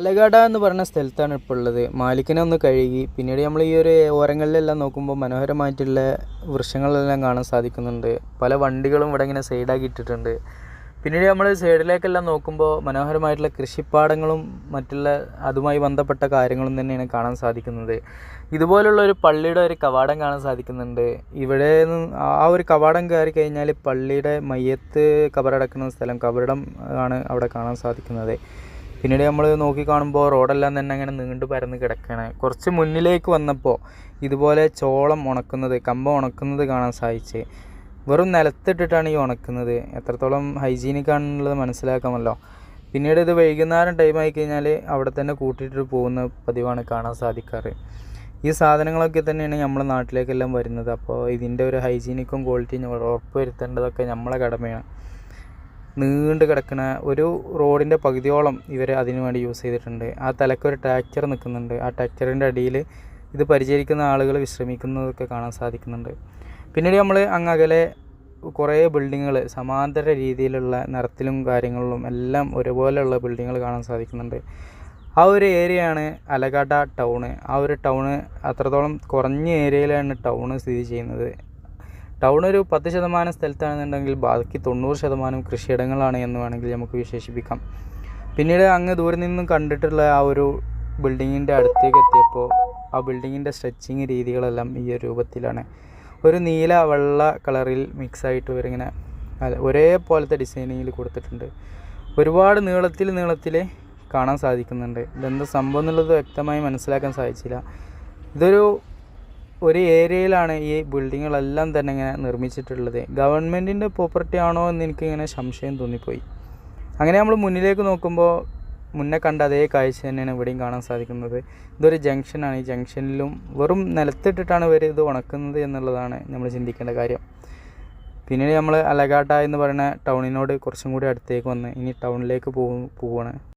അലഗാഡ എന്ന് പറയുന്ന സ്ഥലത്താണ് ഇപ്പോൾ ഉള്ളത്. മാലിക്കിനെ ഒന്ന് കഴുകി പിന്നീട് നമ്മൾ ഈ ഒരു ഓരങ്ങളിലെല്ലാം നോക്കുമ്പോൾ മനോഹരമായിട്ടുള്ള വൃക്ഷങ്ങളെല്ലാം കാണാൻ സാധിക്കുന്നുണ്ട്. പല വണ്ടികളും ഇവിടെ ഇങ്ങനെ സൈഡാക്കി ഇട്ടിട്ടുണ്ട്. പിന്നീട് നമ്മൾ സൈഡിലേക്കെല്ലാം നോക്കുമ്പോൾ മനോഹരമായിട്ടുള്ള കൃഷിപ്പാടങ്ങളും മറ്റുള്ള അതുമായി ബന്ധപ്പെട്ട കാര്യങ്ങളും തന്നെയാണ് കാണാൻ സാധിക്കുന്നത്. ഇതുപോലുള്ള ഒരു പള്ളിയുടെ ഒരു കവാടം കാണാൻ സാധിക്കുന്നുണ്ട്. ഇവിടെ ആ ഒരു കവാടം കയറി കഴിഞ്ഞാൽ പള്ളിയുടെ മയ്യത്ത് കബറടക്കുന്ന സ്ഥലം കബറിടം ആണ് അവിടെ കാണാൻ സാധിക്കുന്നത്. പിന്നീട് നമ്മൾ നോക്കി കാണുമ്പോൾ റോഡെല്ലാം തന്നെ അങ്ങനെ നീണ്ടു പരന്ന് കിടക്കുകയാണ് കുറച്ച് മുന്നിലേക്ക് വന്നപ്പോൾ ഇതുപോലെ ചോളം ഉണക്കുന്നത് കമ്പം ഉണക്കുന്നത് കാണാൻ സാധിച്ച്. വെറും നിലത്തിട്ടിട്ടാണ് ഈ ഉണക്കുന്നത്. എത്രത്തോളം ഹൈജീനിക് ആണെന്നുള്ളത് മനസ്സിലാക്കാമല്ലോ. പിന്നീട് ഇത് വൈകുന്നേരം ടൈം ആയി കഴിഞ്ഞാൽ അവിടെ തന്നെ കൂട്ടിയിട്ട് പോകുന്ന പതിവാണ് കാണാൻ സാധിക്കാറ്. ഈ സാധനങ്ങളൊക്കെ തന്നെയാണ് നമ്മുടെ നാട്ടിലേക്കെല്ലാം വരുന്നത്. അപ്പോൾ ഇതിന്റെ ഒരു ഹൈജീനിക്കും ക്വാളിറ്റിയും ഉറപ്പ് വരുത്തേണ്ടതൊക്കെ നമ്മളെ കടമയാണ്. നീണ്ട് കിടക്കുന്ന ഒരു റോഡിന്റെ പകുതിയോളം ഇവർ അതിനു വേണ്ടി യൂസ് ചെയ്തിട്ടുണ്ട്. ആ തലക്കൊരു ട്രാക്ടർ നിൽക്കുന്നുണ്ട്. ആ ട്രാക്ടറിന്റെ അടിയിൽ ഇത് പരിചരിക്കുന്ന ആളുകൾ വിശ്രമിക്കുന്നതൊക്കെ കാണാൻ സാധിക്കുന്നുണ്ട്. പിന്നീട് നമ്മൾ അങ്ങകലെ കുറേ ബിൽഡിങ്ങുകൾ സമാന്തര രീതിയിലുള്ള നിറത്തിലും കാര്യങ്ങളിലും എല്ലാം ഒരുപോലെയുള്ള ബിൽഡിങ്ങുകൾ കാണാൻ സാധിക്കുന്നുണ്ട്. ആ ഒരു ഏരിയയാണ് അലഗാഡ ടൗണ് ആ ഒരു ടൗണ് അത്രത്തോളം കുറഞ്ഞ ഏരിയയിലാണ് ടൗണ് സ്ഥിതി ചെയ്യുന്നത്. ടൗൺ ഒരു പത്ത് ശതമാനം സ്ഥലത്താണെന്നുണ്ടെങ്കിൽ ബാക്കി തൊണ്ണൂറ് ശതമാനം കൃഷിയിടങ്ങളാണ് എന്ന് വേണമെങ്കിൽ നമുക്ക് വിശേഷിപ്പിക്കാം. പിന്നീട് അങ്ങ് ദൂരെ നിന്നും കണ്ടിട്ടുള്ള ആ ഒരു ബിൽഡിങ്ങിന്റെ അടുത്തേക്ക് എത്തിയപ്പോൾ ആ ബിൽഡിങ്ങിന്റെ സ്ട്രെച്ചിങ് രീതികളെല്ലാം ഈ ഒരു രൂപത്തിലാണ്. ഒരു നീല വെള്ള കളറിൽ മിക്സ് ആയിട്ട് ഇവരിങ്ങനെ ഒരേപോലത്തെ ഡിസൈനിങ്ങിൽ കൊടുത്തിട്ടുണ്ട്. ഒരുപാട് നീളത്തിൽ നീളത്തിൽ കാണാൻ സാധിക്കുന്നുണ്ട്. ഇതെന്താ സംഭവം എന്നുള്ളത് വ്യക്തമായി മനസ്സിലാക്കാൻ സാധിച്ചില്ല. ഇതൊരു ഒരു ഏരിയയിലാണ് ഈ ബിൽഡിങ്ങുകളെല്ലാം തന്നെ ഇങ്ങനെ നിർമ്മിച്ചിട്ടുള്ളത്. ഗവൺമെന്റിന്റെ പ്രോപ്പർട്ടി ആണോ എന്ന് എനിക്കിങ്ങനെ സംശയം തോന്നിപ്പോയി. അങ്ങനെ നമ്മൾ മുന്നിലേക്ക് നോക്കുമ്പോൾ മുന്നേ കണ്ട അതേ കാഴ്ച തന്നെയാണ് ഇവിടെയും കാണാൻ സാധിക്കുന്നത്. ഇതൊരു ജംഗ്ഷനാണ് ഈ ജംഗ്ഷനിലും വെറും നിലത്തിട്ടിട്ടാണ് ഇവർ ഇത് ഉണക്കുന്നത് എന്നുള്ളതാണ് നമ്മൾ ചിന്തിക്കേണ്ട കാര്യം. പിന്നീട് നമ്മൾ അലഗാട്ട എന്ന് പറയുന്ന ടൗണിനോട് കുറച്ചും കൂടി അടുത്തേക്ക് വന്ന് ഇനി ടൗണിലേക്ക് പോകും പോവുകയാണ്